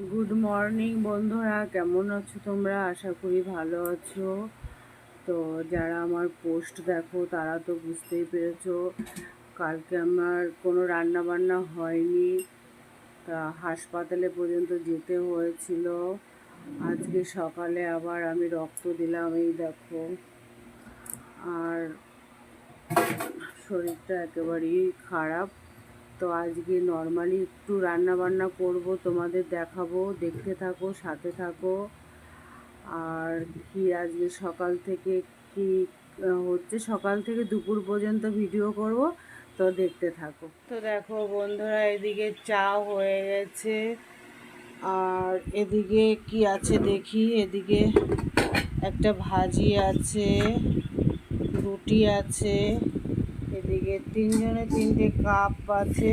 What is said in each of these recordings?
Good morning বন্ধুরা। কেমন আছো তোমরা? আশা করি ভালো আছো। তো যারা আমার পোস্ট দেখো, তারা তো বুঝতেই পেরেছ, কালকে আমার কোনো রান্না বান্না হয়নি। তা হাসপাতালে পর্যন্ত যেতে হয়েছিল। আজকে সকালে আবার আমি রক্ত দিলাম, এই দেখো। আর শরীরটা একেবারেই খারাপ। তো আজকে নর্মালি একটু রান্না বান্না করব, তোমাদের দেখাবো, দেখতে থাকো, সাথে থাকো। আর কি আজকে সকাল থেকে কি হচ্ছে সকাল থেকে দুপুর পর্যন্ত ভিডিও করব, তো দেখতে থাকো। তো দেখো বন্ধুরা, এদিকে চা হয়ে গেছে। আর এদিকে কি আছে দেখি? এদিকে একটা ভাজি আছে, রুটি আছে। এদিকে তিনজনে তিনটে কাপ আছে।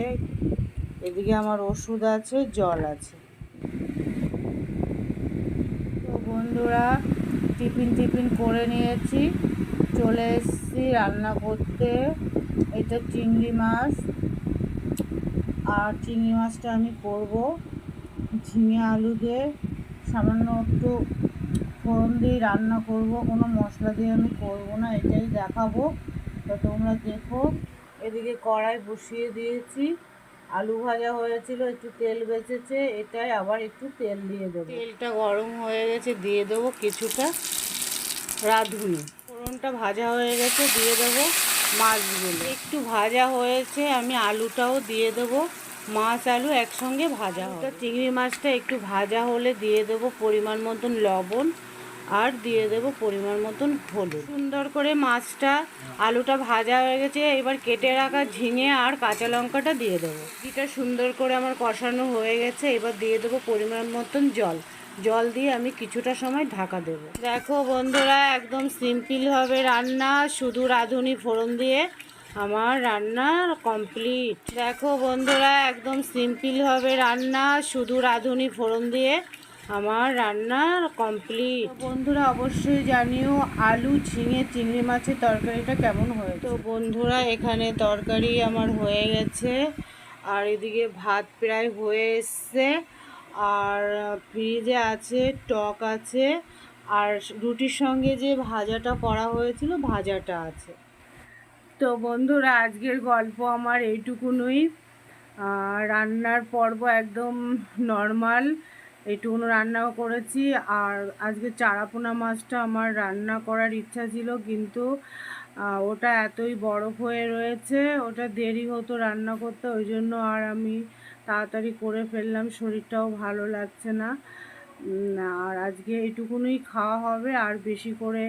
এদিকে আমার ওষুধ আছে, জল আছে। তো বন্ধুরা, টিফিন টিফিন করে নিয়েছি। চলে এসেছি রান্না করতে। এটা চিংড়ি মাছ। আর চিংড়ি মাছটা আমি করব ঝিঙে আলু দিয়ে। সামান্য একটু ফোড়ন দিয়ে রান্না করব, কোনো মশলা দিয়ে আমি করব না, এটাই দেখাবো। তো তোমরা দেখো এদিকে কড়াই বসিয়ে দিয়েছি। আলু ভাজা হয়েছিল একটু তেল বেঁচেছে এটাই আবার একটু তেল দিয়ে দেবো। তেলটা গরম হয়ে গেছে দিয়ে দেবো কিছুটা রাঁধুনি। ফোড়নটা ভাজা হয়ে গেছে দিয়ে দেবো মাছগুলো। একটু ভাজা হয়েছে আমি আলুটাও দিয়ে দেবো। মাছ আলু একসঙ্গে ভাজা হবে। চিংড়ি মাছটা একটু ভাজা হলে দিয়ে দেবো পরিমাণ মতন লবণ। আর দিয়ে দেব পরিমাণ মতন হলুদ। সুন্দর করে মাছটা, আলুটা ভাজা হয়ে গেছে, এবার কেটে রাখা ঝিঙে আর কাঁচা লঙ্কাটা দিয়ে দেবো। এটা সুন্দর করে আমার কষানো হয়ে গেছে, এবার দিয়ে দেবো পরিমাণ মতন জল। জল দিয়ে আমি কিছুটা সময় ঢাকা দেবো। দেখো বন্ধুরা, একদম সিম্পল হবে রান্না, শুধু রাঁধুনি ফোড়ন দিয়ে আমার রান্না কমপ্লিট। দেখো বন্ধুরা, একদম সিম্পল হবে রান্না, শুধু রাঁধুনি ফোড়ন দিয়ে আমার রান্না কমপ্লিট বন্ধুরা অবশ্যই জানিও আলু ঝিঙে চিংড়ি মাছের তরকারিটা কেমন হয় তো বন্ধুরা এখানে তরকারি আমার হয়ে গেছে। আর এদিকে ভাত প্রায় হয়ে এসছে। আর ফ্রিজে আছে টক আছে। আর রুটির সঙ্গে যে ভাজাটা করা হয়েছিল ভাজাটা আছে। তো বন্ধুরা আজকের গল্প আমার এইটুকুনই। রান্নার পর্ব একদম নর্মাল এইটুকুনো রান্নাও করেছি। আর আজকে চারাপোনা মাছটা আমার রান্না করার ইচ্ছা ছিল, কিন্তু ওটা এতই বরফ হয়ে রয়েছে, ওটা দেরি হতো রান্না করতে, ওই জন্য আর আমি তাড়াতাড়ি করে ফেললাম, শরীরটাও ভালো লাগছে না। আর আজকে এইটুকুনই খাওয়া হবে, আর বেশি করে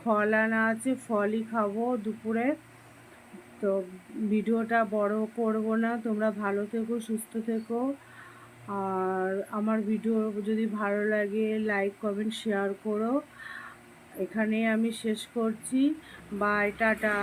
ফল আনা আছে, ফলই খাব দুপুরে। তো ভিডিওটা বড় করব না, তোমরা ভালো থেকো, সুস্থ থেকো। আর আমার ভিডিও যদি ভালো লাগে লাইক কমেন্ট শেয়ার করো। এখানে আমি শেষ করছি। Bye tata.